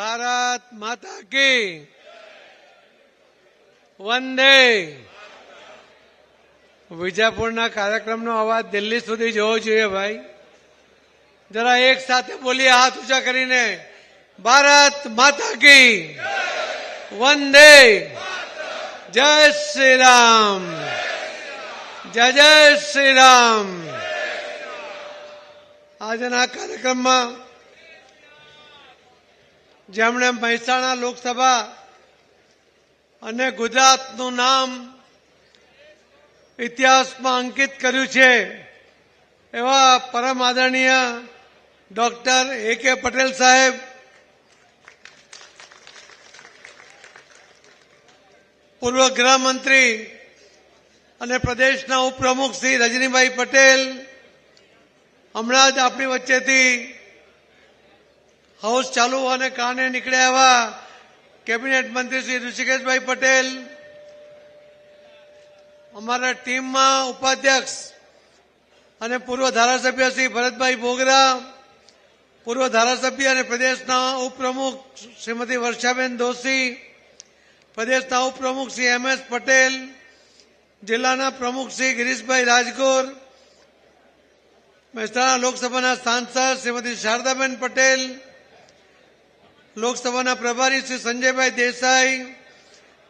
ભારત માતા કી. વંદે. વિજાપુરના કાર્યક્રમનો અવાજ દિલ્હી સુધી જવો જોઈએ ભાઈ. જરા એક સાથે બોલીએ હાથ ઊંચા કરીને. ભારત માતા કી. વંદે. જય શ્રી રામ. જય જય શ્રી રામ. આજના કાર્યક્રમમાં જેમણે મહેસાણા લોકસભા અને ગુજરાતનું નામ ઇતિહાસમાં અંકિત કર્યું છે, એવા પરમ આદરણીય ડોક્ટર એ કે પટેલ સાહેબ. પૂર્વ ગૃહમંત્રી અને પ્રદેશના ઉપપ્રમુખ શ્રી રજનીભાઈ પટેલ. હમણાં જ આપણી વચ્ચેથી હાઉસ ચાલુ અને કારણે નીકળ્યા એવા કેબિનેટ મંત્રી શ્રી ઋષિકેશભાઈ પટેલ, અમારા ટીમમાં ઉપાધ્યક્ષ અને પૂર્વ ધારાસભ્ય શ્રી ભરતભાઈ બોગરા, પૂર્વ ધારાસભ્ય અને પ્રદેશના ઉપપ્રમુખ શ્રીમતી વર્ષાબેન દોશી, પ્રદેશના ઉપપ્રમુખ શ્રી એમ એસ પટેલ, જિલ્લાના પ્રમુખ શ્રી ગિરીશભાઈ રાજગોર, મહેસાણા લોકસભાના સાંસદ શ્રીમતી શારદાબેન પટેલ લોકસભાના પ્રભારી શ્રી સંજયભાઈ દેસાઈ,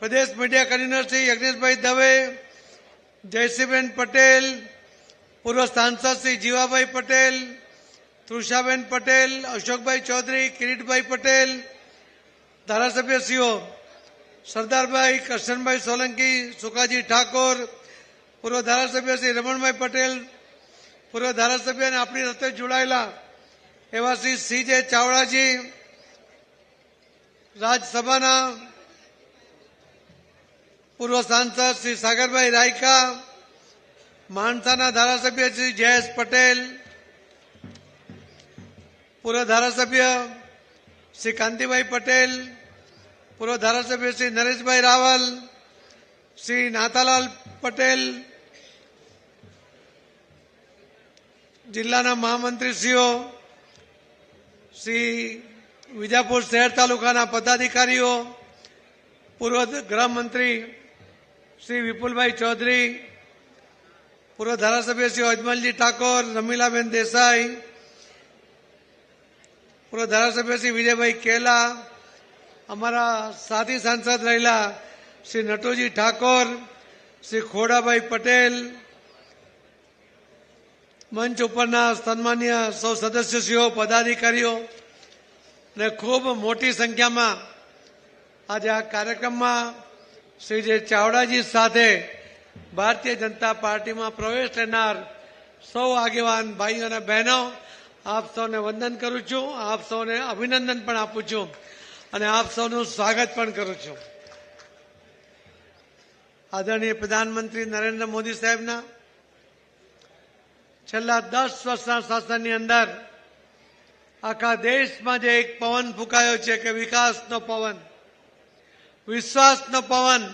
પ્રદેશ મીડિયા કન્વીનર શ્રી યજ્ઞેશભાઈ દવે, જયશ્રીબેન પટેલ, પૂર્વ સાંસદ શ્રી જીવાભાઈ પટેલ, તૃષાબેન પટેલ, અશોકભાઈ ચૌધરી, કિરીટભાઈ પટેલ, ધારાસભ્યશ્રીઓ સરદારભાઈ કરશનભાઈ સોલંકી સુકાજી ઠાકોર, પૂર્વ ધારાસભ્ય શ્રી રમણભાઈ પટેલ, પૂર્વ ધારાસભ્ય અને આપણી સાથે જોડાયેલા એવા શ્રી સી જે ચાવડાજી રાજ્યસભાના પૂર્વ સાંસદ શ્રી સાગરભાઈ રાયકા, માણસાના ધારાસભ્ય શ્રી જયેશ પટેલ, પૂર્વ ધારાસભ્ય શ્રી કાંતિભાઈ પટેલ, પૂર્વ ધારાસભ્ય શ્રી નરેશભાઈ રાવલ, શ્રી નાતાલાલ પટેલ, જિલ્લાના મહામંત્રીશ્રીઓ, શ્રી વિજાપુર શહેર તાલુકાના પદાધિકારીઓ, પૂર્વ ગૃહમંત્રી શ્રી વિપુલભાઈ ચૌધરી, પૂર્વ ધારાસભ્ય શ્રી અજમલજી ઠાકોર, રમીલાબેન દેસાઈ, પૂર્વ ધારાસભ્ય શ્રી વિજયભાઈ કેલા, અમારા સાથી સાંસદ રહેલા શ્રી નટુજી ઠાકોર, શ્રી ખોડાભાઈ પટેલ, મંચ ઉપરના સન્માન્ય સૌ સદસ્યશ્રીઓ, પદાધિકારીઓ ને ખૂબ મોટી સંખ્યામાં આજે આ કાર્યક્રમમાં શ્રીજી ચાવડાજી સાથે ભારતીય જનતા પાર્ટીમાં પ્રવેશ લેનાર સૌ આગેવાન ભાઈઓ અને બહેનો, આપ સૌને વંદન કરું છું, આપ સૌને અભિનંદન પણ આપું છું અને આપ સૌનું સ્વાગત પણ કરું છું. આદરણીય પ્રધાનમંત્રી નરેન્દ્ર મોદી સાહેબના છેલ્લા દસ વર્ષના શાસનની અંદર આખા દેશમાં જે એક પવન ફૂંકાયો છે કે વિકાસનો પવન, વિશ્વાસનો પવન,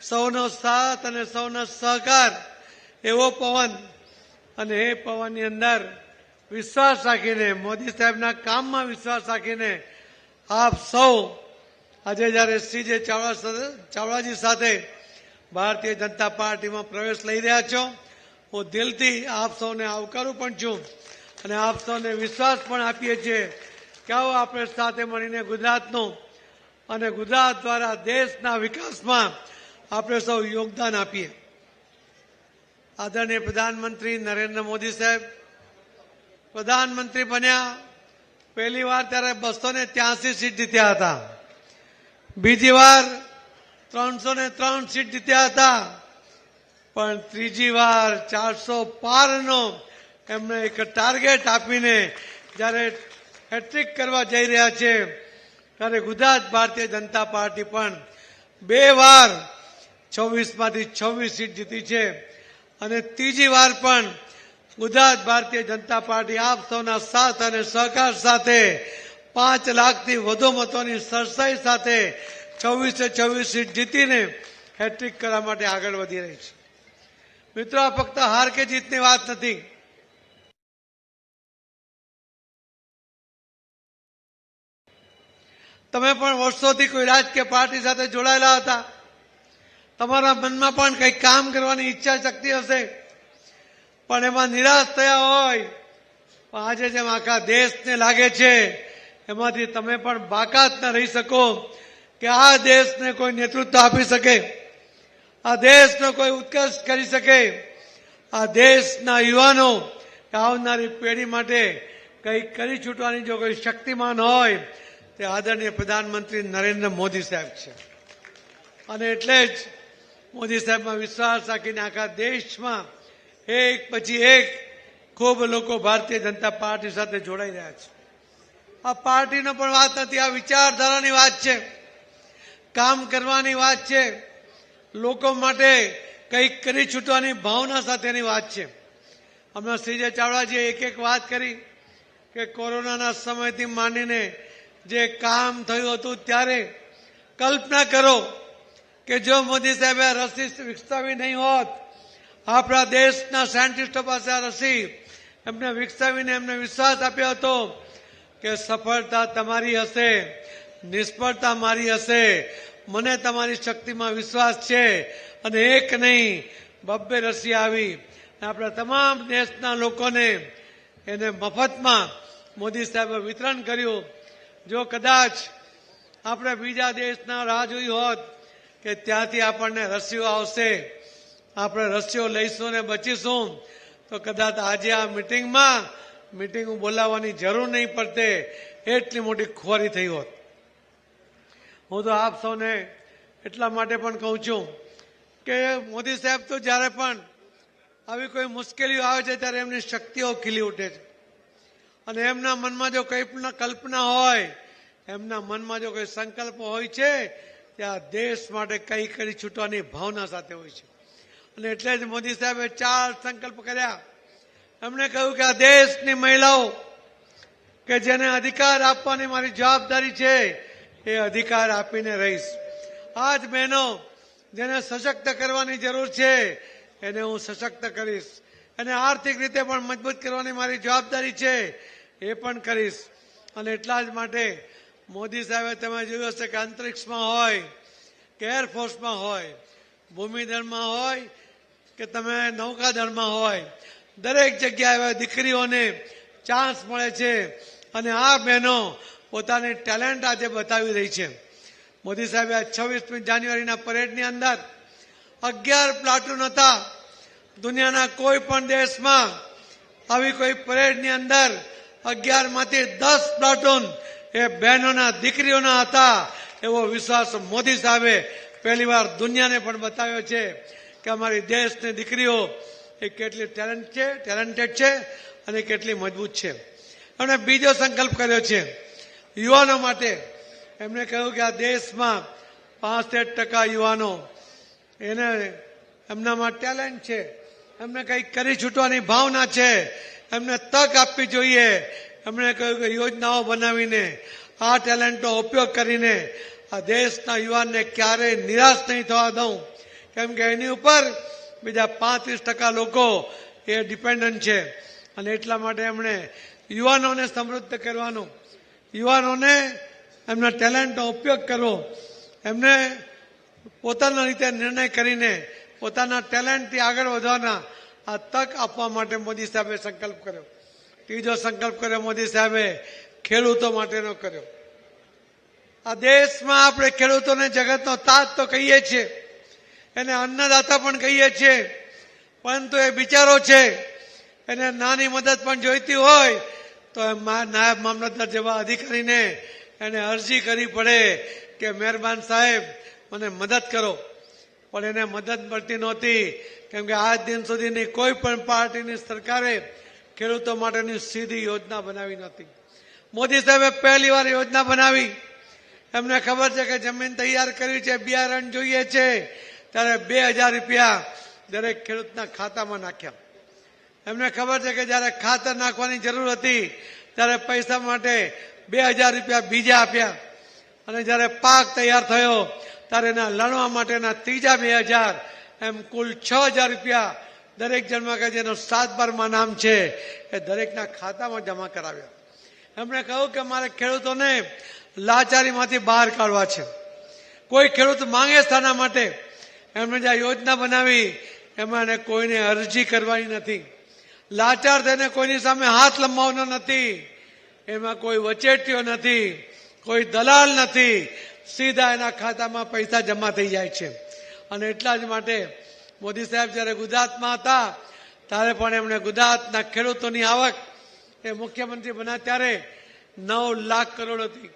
સૌનો સાથ અને સૌનો સહકાર, એવો પવન અને એ પવનની અંદર વિશ્વાસ રાખીને, મોદી સાહેબના કામમાં વિશ્વાસ રાખીને આપ સૌ આજે જ્યારે શ્રી જે ચાવડા ચાવડાજી સાથે ભારતીય જનતા પાર્ટીમાં પ્રવેશ લઈ રહ્યા છો, હું દિલથી આપ સૌને આવકારું પણ છું. અને આપ સૌને વિશ્વાસ પણ આપીએ છીએ કે આવો આપણે સાથે મળીને ગુજરાતનો અને ગુજરાત દ્વારા દેશના વિકાસમાં આપણે સૌ યોગદાન આપીએ. આદરણીય પ્રધાનમંત્રી નરેન્દ્ર મોદી સાહેબ, પ્રધાનમંત્રી બન્યા, પહેલી વાર ત્યારે બસો ને ત્યાસી સીટ જીત્યા હતા. બીજી વાર ત્રણસો ને ત્રણ સીટ જીત્યા હતા. પણ ત્રીજી વાર ચારસો પારનો એમને એક ટાર્ગેટ આપીને જ્યારે હેટ્રિક કરવા જઈ રહ્યા છે, ત્યારે ગુજરાત ભારતીય જનતા પાર્ટી પણ બે વાર છવ્વીસમાંથી છવ્વીસ સીટ જીતી છે અને ત્રીજી વાર પણ ગુજરાત ભારતીય જનતા પાર્ટી આપ સૌના સાથ અને સહકાર સાથે પાંચ લાખથી વધુ મતોની સરસાઈ સાથે છવ્વીસે છવ્વીસ સીટ જીતીને હેટ્રિક કરવા માટે આગળ વધી રહી છે. મિત્રો, આ ફક્ત હાર કે જીતની વાત નથી. તમે પણ વર્ષોથી કોઈ રાજકીય પાર્ટી સાથે જોડાયેલા હતા. તમારા મનમાં પણ કંઈક કામ કરવાની ઈચ્છા શક્તિ હશે. પણ એમાં નિરાશ થયા હોય, પણ આજે જેમ આખા દેશને લાગે છે, એમાંથી તમે પણ બાકાત ન રહી શકો કે આ દેશને કોઈ નેતૃત્વ આપી શકે, આ દેશનો કોઈ ઉત્કર્ષ કરી શકે. આ દેશના યુવાનો આવનારી પેઢી માટે કંઈક કરી છૂટવાની જો કોઈ શક્તિમાન હોય તે આદરણીય પ્રધાનમંત્રી નરેન્દ્ર મોદી સાહેબ છે. અને એટલે જ મોદી સાહેબમાં વિશ્વાસ રાખીને આખા દેશમાં એક પછી એક ખૂબ લોકો ભારતીય જનતા પાર્ટી સાથે જોડાઈ રહ્યા છે. આ પાર્ટીનો પણ વાત નથી, આ વિચારધારાની વાત છે. કામ કરવાની વાત છે. લોકો માટે કંઈક કરી છૂટવાની ભાવના સાથેની વાત છે. હમણાં શ્રીજય ચાવડાજીએ એક એક વાત કરી કે કોરોનાના સમયથી માંડીને જે કામ થયું હતું ત્યારે કલ્પના કરો કે જો મોદી સાહેબે રસી વિકસાવી નહીં હોત, આપણા દેશના સાયન્ટિસ્ટો પાસે આ રસી એમને વિકસાવીને એમને વિશ્વાસ આપ્યો હતો કે સફળતા તમારી હશે, નિષ્ફળતા મારી હશે, મને તમારી શક્તિમાં વિશ્વાસ છે અને એક નહીં, બબ્બે રસી આવી. આપણા તમામ દેશના લોકોને એને મફતમાં મોદી સાહેબે વિતરણ કર્યું. જો કદાચ આપણે બીજા દેશના રાહ જોઈ હોત કે ત્યાંથી આપણને રસીઓ આવશે, આપણે રસીઓ લઈશું ને બચીશું, તો કદાચ આજે આ મિટિંગમાં મિટિંગ બોલાવવાની જરૂર નહીં પડતે, એટલી મોટી ખોરી થઈ હોત. હું તો આપ સૌને એટલા માટે પણ કહું છું કે મોદી સાહેબ તો જ્યારે પણ આવી કોઈ મુશ્કેલીઓ આવે છે, ત્યારે એમની શક્તિઓ ખીલી ઉઠે છે. અને એમના મનમાં જો કંઈ પણ કલ્પના હોય, એમના મનમાં જો કોઈ સંકલ્પ હોય છે ત્યાં દેશ માટે કંઈ કરી છૂટવાની ભાવના સાથે હોય છે. અને એટલે જ મોદી સાહેબે ચાર સંકલ્પ કર્યા. એમણે કહ્યું કે આ દેશની મહિલાઓ, કે જેને અધિકાર આપવાની મારી જવાબદારી છે, એ અધિકાર આપીને રહીશ. આ જ બહેનો, જેને સશક્ત કરવાની જરૂર છે, એને હું સશક્ત કરીશ. અને આર્થિક રીતે પણ મજબૂત કરવાની મારી જવાબદારી છે એ પણ કરીશ. અને એટલા જ માટે મોદી સાહેબે તમે જોયું હશે કે અંતરિક્ષમાં હોય કે એરફોર્સમાં હોય, ભૂમિદળમાં હોય કે તમે નૌકાદળમાં હોય, દરેક જગ્યાએ દીકરીઓને ચાન્સ મળે છે. અને આ બહેનો પોતાની ટેલેન્ટ આજે બતાવી રહી છે. મોદી સાહેબે છવ્વીસમી જાન્યુઆરીના પરેડની અંદર અગિયાર પ્લાટૂન હતા. દુનિયાના કોઈ પણ દેશમાં આવી કોઈ પરેડની અંદર અગિયારમાંથી દસ પ્લાટૂન એ બહેનોના, દીકરીઓના હતા. એવો વિશ્વાસ મોદી સાહેબે પહેલી વાર દુનિયાને પણ બતાવ્યો છે કે અમારી દેશની દીકરીઓ એ કેટલી ટેલેન્ટ છે ટેલેન્ટેડ છે અને કેટલી મજબૂત છે. અને બીજો સંકલ્પ કર્યો છે. યુવાનો માટે એમણે કહ્યું કે આ દેશમાં પાસઠ ટકા યુવાનો એને એમનામાં ટેલેન્ટ છે. એમને કંઈક કરી છૂટવાની ભાવના છે. એમને તક આપવી જોઈએ. એમણે કહ્યું કે યોજનાઓ બનાવીને, આ ટેલેન્ટનો ઉપયોગ કરીને આ દેશના યુવાનને ક્યારેય નિરાશ નહીં થવા દઉં. કેમ કે એની ઉપર બીજા પાંત્રીસ ટકા લોકો એ ડિપેન્ડન્ટ છે. અને એટલા માટે એમણે યુવાનોને સમૃદ્ધ કરવાનું. યુવાનોને એમના ટેલેન્ટનો ઉપયોગ કરવો. એમને પોતાના રીતે નિર્ણય કરીને પોતાના ટેલેન્ટથી આગળ વધવાના આ તક આપવા માટે મોદી સાહેબે સંકલ્પ કર્યો. ત્રીજો સંકલ્પ કર્યો મોદી સાહેબે, ખેડૂતો માટેનો કર્યો. આ દેશમાં આપણે ખેડૂતોને જગતનો તાજ તો કહીએ છીએ, એને અન્નદાતા પણ કહીએ છીએ, પરંતુ એ બિચારો છે, એને નાની મદદ પણ જોઈતી હોય, તો એ નાયબ મામલતદાર જેવા અધિકારીને એને અરજી કરવી પડે કે મહેરબાન સાહેબ, મને મદદ કરો. પણ એને મદદ મળતી નહોતી. કેમ કે આજ દિન સુધીની કોઈ પણ પાર્ટીની સરકારે ખેડૂતો માટેની સીધી યોજના બનાવી નહોતી. મોદી સાહેબે પહેલી વાર યોજના બનાવી. એમને ખબર છે કે જમીન તૈયાર કરી છે, બિયારણ જોઈએ છે. ત્યારે બે હજાર રૂપિયા દરેક ખેડૂતના ખાતામાં નાખ્યા. એમને ખબર છે કે જ્યારે ખાતર નાખવાની જરૂર હતી, ત્યારે પૈસા માટે બે હજાર રૂપિયા બીજા આપ્યા. અને જ્યારે પાક તૈયાર થયો ત્યારે એના લણવા માટેના ત્રીજા બે હજાર. એમ કુલ છ હજાર રૂપિયા દરેક જન્મમાં કે જેનો સાત બારમાં નામ છે. એ દરેકના ખાતામાં જમા કરાવ્યા. એમણે કહ્યું કે મારે ખેડૂતોને લાચારીમાંથી બહાર કાઢવા છે. કોઈ ખેડૂત માંગે આના માટે. એમણે જે આ યોજના બનાવી, એમાં એને કોઈને અરજી કરવાની નથી. લાચાર થઈને કોઈની સામે હાથ લંબાવવાનો નથી. એમાં કોઈ વચેટીઓ નથી, કોઈ દલાલ નથી. સીધા એના ખાતામાં પૈસા જમા થઈ જાય છે. અને એટલા જ માટે મોદી સાહેબ જ્યારે ગુજરાતમાં હતા, ત્યારે પણ એમણે ગુજરાતના ખેડૂતોની આવક એ મુખ્યમંત્રી બન્યા ત્યારે નવ લાખ કરોડ હતી.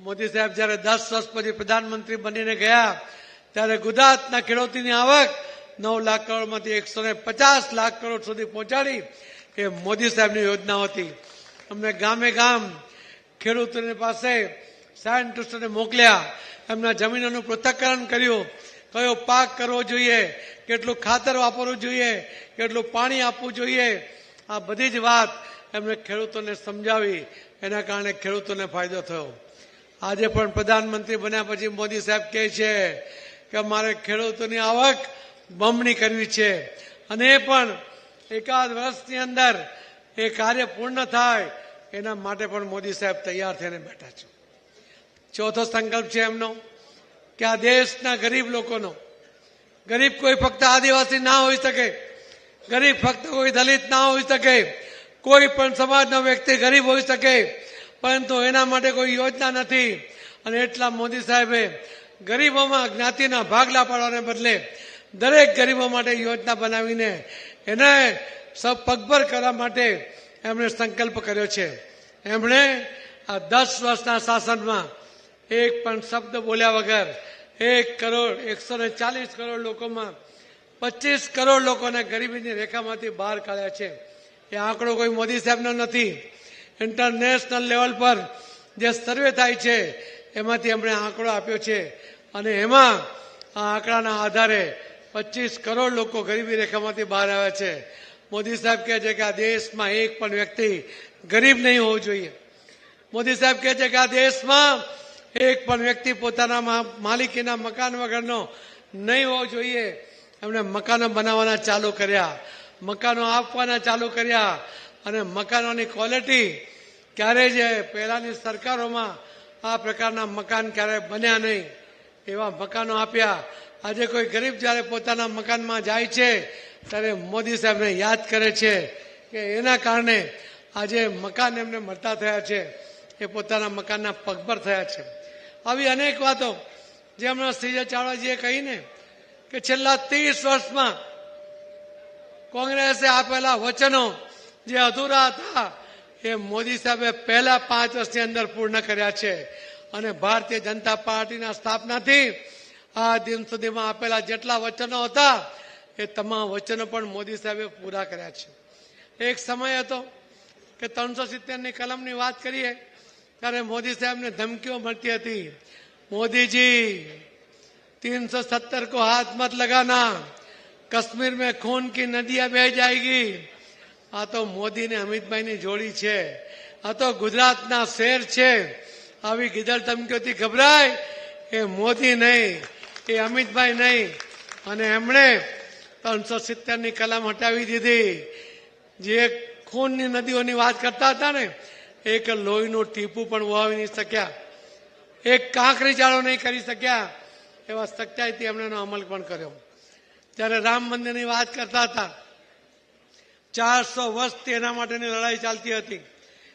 મોદી સાહેબ જ્યારે દસ વર્ષ પછી પ્રધાનમંત્રી બનીને ગયા, ત્યારે ગુજરાતના ખેડૂતોની આવક નવ લાખ કરોડમાંથી એકસો ને પચાસ લાખ કરોડ સુધી પહોંચાડી એ મોદી સાહેબની યોજના હતી. અમને ગામે ગામ ખેડૂતોની પાસે સાયન્ટિસ્ટોને મોકલ્યા. એમના જમીનોનું પૃથ્થકરણ કર્યું. કયો પાક કરવો જોઈએ? કેટલું ખાતર વાપરવું જોઈએ? કેટલું પાણી આપવું જોઈએ? આ બધી જ વાત એમણે ખેડૂતોને સમજાવી. એના કારણે ખેડૂતોને ફાયદો થયો. આજે પણ પ્રધાનમંત્રી બન્યા પછી મોદી સાહેબ કહે છે કે મારે ખેડૂતોની આવક બમણી કરવી છે. અને એ પણ એકાદ વર્ષની અંદર એ કાર્ય પૂર્ણ થાય, એના માટે પણ મોદી સાહેબ તૈયાર થઈને બેઠા છે. ચોથો સંકલ્પ છે એમનો, કે આ દેશના ગરીબ લોકોનો, ગરીબ કોઈ ફક્ત આદિવાસી ના હોઈ શકે, ગરીબ ફક્ત કોઈ દલિત ના હોઈ શકે, કોઈ પણ સમાજનો વ્યક્તિ ગરીબ હોઈ શકે, પરંતુ એના માટે કોઈ યોજના નથી. અને એટલા મોદી સાહેબે ગરીબોમાં જ્ઞાતિના ભાગલા પાડવાને બદલે દરેક ગરીબો માટે યોજના બનાવીને એને સૌ પગભર કરવા માટે એમણે સંકલ્પ કર્યો છે. એમણે આ દસ વર્ષના શાસનમાં એક પણ શબ્દ બોલ્યા વગર એક કરોડ, એકસો ને ચાલીસ કરોડ લોકોમાં પચીસ કરોડ લોકોને ગરીબીની રેખામાંથી બહાર કાઢ્યા છે. એ આંકડો કોઈ મોદી સાહેબનો નથી. ઇન્ટરનેશનલ લેવલ પર જે સર્વે થાય છે, એમાંથી એમણે આંકડો આપ્યો છે. અને એમાં આ આંકડાના આધારે પચીસ કરોડ લોકો ગરીબી રેખામાંથી બહાર આવ્યા છે. મોદી સાહેબ કહે છે કે આ દેશમાં એક પણ વ્યક્તિ ગરીબ નહીં હોવું જોઈએ. મોદી સાહેબ કહે છે કે આ દેશમાં એક પણ વ્યક્તિ પોતાના માલિકીના મકાન વગરનો નહીં હોવો જોઈએ. એમણે મકાનો બનાવવાના ચાલુ કર્યા, મકાનો આપવાના ચાલુ કર્યા અને મકાનોની ક્વોલિટી ક્યારે જે પહેલાંની સરકારોમાં આ પ્રકારના મકાન ક્યારે બન્યા નહીં. એવા મકાનો આપ્યા. આજે કોઈ ગરીબ જ્યારે પોતાના મકાનમાં જાય છે, ત્યારે મોદી સાહેબને યાદ કરે છે કે એના કારણે આજે મકાન એમને મળતા થયા છે. એ પોતાના મકાનના પગભર થયા છે. આવી અનેક વાતો જે હમણાં શ્રીજા ચાવડાજીએ કહીને કે છેલ્લા ત્રીસ વર્ષમાં કોંગ્રેસે આપેલા વચનો જે અધૂરા હતા, એ મોદી સાહેબે પહેલા પાંચ વર્ષની અંદર પૂર્ણ કર્યા છે. અને ભારતીય જનતા પાર્ટીના સ્થાપનાથી આ દિન સુધીમાં આપેલા જેટલા વચનો હતા, એ તમામ વચનો પણ મોદી સાહેબે પૂરા કર્યા છે. એક સમય હતો કે ત્રણસો સિત્તેરની કલમની વાત કરીએ ત્યારે મોદી સાહેબને ધમકીઓ મળતી હતી મોદીજી तीन सौ सत्तर को हाथ मत लगाना कश्मीर में खून की नदियां बह जाएगी આ તો મોદી ને અમિતભાઈ ની જોડી છે આ તો ગુજરાતના શેર છે આવી ગીદડ ધમકીઓથી ગભરાય એ મોદી નહીં એ અમિતભાઈ નહીં અને એમણે ત્રણસો સિત્તેર ની કલમ હટાવી દીધી જે ખૂનની નદીઓની વાત કરતા હતા ને એક લોહીનું ટીપું પણ વહાવી નહીં શક્યા. એક કાંકરી ચાળો નહીં કરી શક્યા. એવા સચ્ચાઈથી એમણે એનો અમલ પણ કર્યો. ત્યારે રામ મંદિરની વાત કરતા હતા. ચારસો વર્ષથી એના માટેની લડાઈ ચાલતી હતી.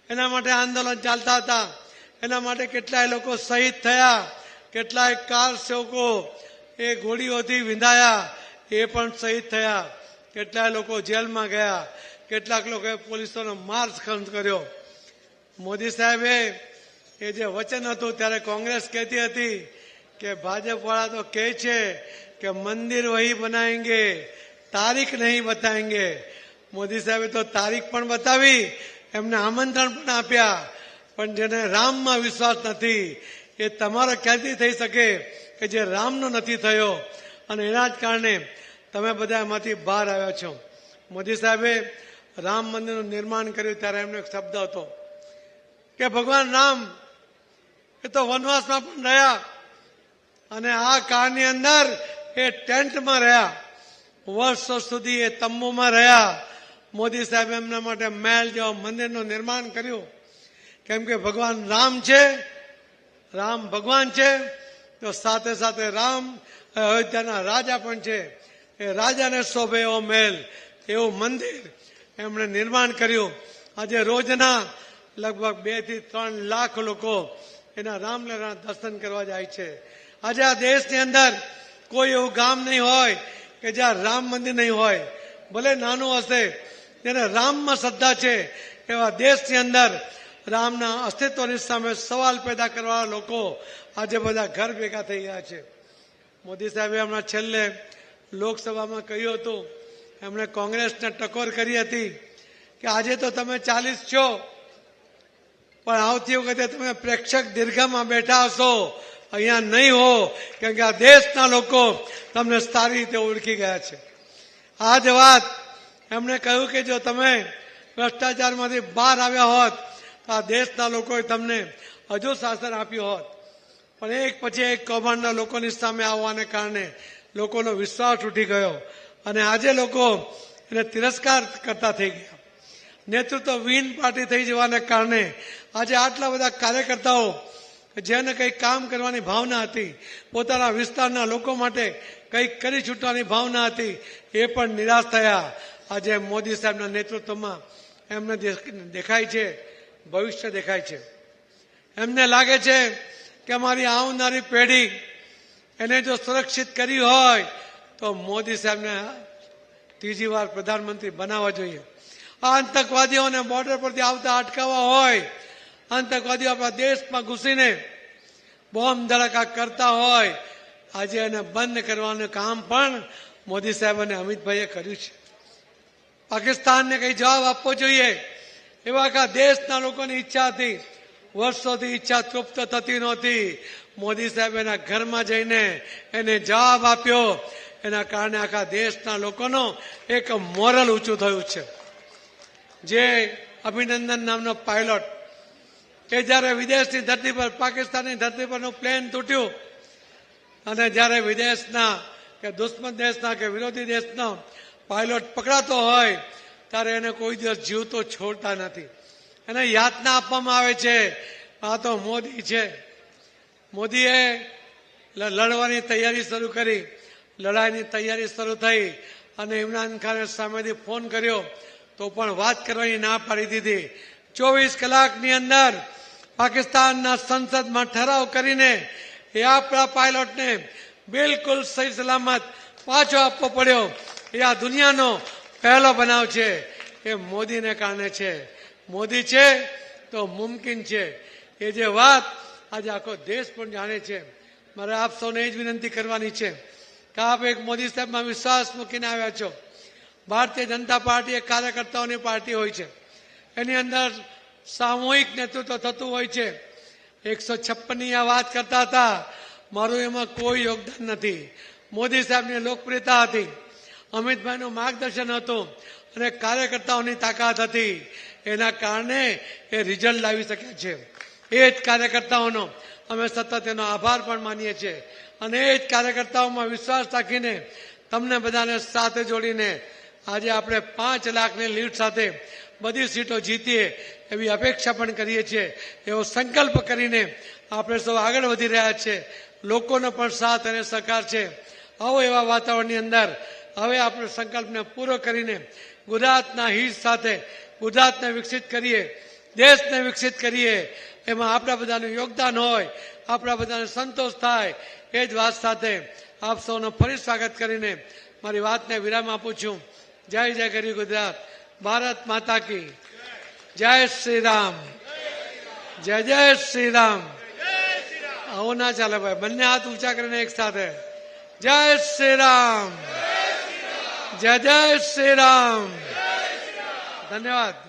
એના માટે આંદોલન ચાલતા હતા. એના માટે કેટલાય લોકો શહીદ થયા. કેટલાય કાર સેવકો એ ગોળીઓથી વિંધાયા. એ પણ શહીદ થયા. કેટલાય લોકો જેલમાં ગયા. કેટલાક લોકોએ પોલીસોનો માર્ચ ખંડ કર્યો. મોદી સાહેબે એ જે વચન હતું ત્યારે કોંગ્રેસ કહેતી હતી કે ભાજપ વાળા તો કહે છે કે મંદિર વહી બનાવેંગે તારીખ નહીં બતાવેંગે મોદી સાહેબે તો તારીખ પણ બતાવી, એમને આમંત્રણ પણ આપ્યા, પણ જેને રામમાં વિશ્વાસ નથી, એ તમારો ક્યાંથી થઈ શકે કે જે રામનો નથી થયો. અને એના જ કારણે તમે બધા એમાંથી બહાર આવ્યા છો. મોદી સાહેબે રામ મંદિરનું નિર્માણ કર્યું ત્યારે એમનો એક શબ્દ હતો કે ભગવાન રામ એ તો વનવાસમાં પણ રહ્યા. અને આ કાળની અંદર એ ટેન્ટમાં રહ્યા. વર્ષો સુધી એ તંબુમાં રહ્યા. મોદી સાહેબ એમના માટે મહેલ જેવા મંદિરનું નિર્માણ કર્યું. કેમ કે ભગવાન રામ છે. રામ ભગવાન છે. તો સાથે સાથે રામ અયોધ્યાના રાજા પણ છે. એ રાજાને શોભે એવો મહેલ, એવું મંદિર એમણે નિર્માણ કર્યું. આજે રોજના લગભગ બેથી ત્રણ લાખ લોકો એના રામલલા દર્શન કરવા જાય છે. આજે આ દેશની અંદર કોઈ એવું ગામ નહીં હોય કે જ્યાં રામ મંદિર નહીં હોય. ભલે નાનું હશે, જેને રામમાં શ્રદ્ધા છે, એવા દેશની અંદર રામના અસ્તિત્વની સામે સવાલ પેદા કરવા લોકો આજે બધા ઘર ભેગા થઈ ગયા છે. મોદી સાહેબે હમણાં છેલ્લે લોકસભામાં કહ્યું હતું, એમણે કોંગ્રેસને ટકોર કરી હતી કે આજે તો તમે ચાલીસ છો પણ આવતી વખતે તમે પ્રેક્ષક દીર્ઘામાં બેઠા હશો, અહીંયા નહીં હો, કેમ કે આ દેશના લોકો તમને સારી રીતે ઓળખી ગયા છે. આ જ વાત એમણે કહ્યું કે જો તમે ભ્રષ્ટાચારમાંથી બહાર આવ્યા હોત, તો આ દેશના લોકોએ તમને હજુ શાસન આપ્યું હોત. પણ એક પછી એક કૌભાંડના લોકોની સામે આવવાને કારણે લોકોનો વિશ્વાસ ઉઠી ગયો અને આજે લોકો એને તિરસ્કાર કરતા થઈ ગયા. નેતૃત્વ વિહીન પાર્ટી થઈ જવાને કારણે આજે આટલા બધા કાર્યકર્તાઓ જેને કંઈક કામ કરવાની ભાવના હતી, પોતાના વિસ્તારના લોકો માટે કંઈક કરી છૂટવાની ભાવના હતી, એ પણ નિરાશ થયા. આજે મોદી સાહેબના નેતૃત્વમાં એમને દેખાય છે, ભવિષ્ય દેખાય છે. એમને લાગે છે કે અમારી આવનારી પેઢી એને જો સુરક્ષિત કરી હોય, તો મોદી સાહેબને ત્રીજી વાર પ્રધાનમંત્રી બનાવવા જોઈએ. આ આતંકવાદીઓને બોર્ડર પરથી આવતા અટકાવવા હોય આતંકવાદીઓ આપણા દેશમાં ઘૂસીને બોમ્બ ધડાકા કરતા હોય, આજે એને બંધ કરવાનું કામ પણ મોદી સાહેબ અને અમિતભાઈએ કર્યું છે. પાકિસ્તાનને કઈ જવાબ આપવો જોઈએ? એવા આખા દેશના લોકોની ઈચ્છા હતી. વર્ષોથી ઈચ્છા તૃપ્ત થતી નહોતી. મોદી સાહેબ એના ઘરમાં જઈને એને જવાબ આપ્યો. એના કારણે આખા દેશના લોકોનો એક મોરલ ઊંચું થયું છે. જે અભિનંદન નામનો પાયલોટ કે જ્યારે વિદેશની ધરતી પર, પાકિસ્તાનની ધરતી પરનું પ્લેન તૂટ્યું, અને જ્યારે વિદેશના કે દુશ્મન દેશના કે વિરોધી દેશનો પાયલોટ પકડાતો હોય, ત્યારે એને કોઈ દિવસ જીવતો છોડતા નથી. એને યાતના આપવામાં આવે છે. આ તો મોદી છે. મોદીએ લડવાની તૈયારી શરૂ કરી. લડાઈની તૈયારી શરૂ થઈ અને ઇમરાન ખાને સામેથી ફોન કર્યો, તો પણ વાત કરવાની ના પાડી દીધી. ચોવીસ કલાકની અંદર પાકિસ્તાનના સંસદમાં ઠરાવ કરીને એ આપણા પાયલોટને બિલકુલ સહી સલામત પાછો આપવો પડ્યો. એ આ દુનિયાનો પહેલો બનાવ છે. એ મોદીને કારણે છે. મોદી છે તો મુમકિન છે. એ જે વાત આજે આખો દેશ પણ જાણે છે. મારે આપ સૌને એ જ વિનંતી કરવાની છે કે આપ એક મોદી સાહેબમાં વિશ્વાસ મૂકીને આવ્યા છો. ભારતીય જનતા પાર્ટી એક કાર્યકર્તાઓની પાર્ટી હોય છે. એની અંદર સામૂહિક નેતૃત્વ થતું હોય છે. એકસો છપ્પનની આ વાત કરતા હતા, મારું એમાં કોઈ યોગદાન નથી. મોદી સાહેબની લોકપ્રિયતા હતી. અમિતભાઈનું માર્ગદર્શન હતું અને કાર્યકર્તાઓની તાકાત હતી. એના કારણે એ રિઝલ્ટ લાવી શક્યા છે. એ જ કાર્યકર્તાઓનો અમે સતત એનો આભાર પણ માનીએ છીએ. અને એ જ કાર્યકર્તાઓમાં વિશ્વાસ રાખીને તમને બધાને સાથે જોડીને આજે આપણે પાંચ લાખની લીડ સાથે બધી સીટો જીતીએ એવી અપેક્ષા પણ કરીએ છીએ. એવો સંકલ્પ કરીને આપણે સૌ આગળ વધી રહ્યા છે. લોકોનો પણ સાથ અને સહકાર છે. આવો એવા વાતાવરણની અંદર હવે આપણે સંકલ્પને પૂરો કરીને ગુજરાતના હિત સાથે ગુજરાતને વિકસિત કરીએ, દેશને વિકસિત કરીએ. એમાં આપણા બધાનું યોગદાન હોય, આપણા બધાને સંતોષ થાય. એ જ વાત સાથે આપ સૌનું ફરી સ્વાગત કરીને મારી વાતને વિરામ આપું છું. જય જય કરી ગુજરાત. ભારત માતા કી જય શ્રી રામ જય જય શ્રી રામ આવું ના ચાલે ભાઈ બંને હાથ ઊંચા કરીને એક સાથે જય શ્રી રામ જય જય શ્રી રામ ધન્યવાદ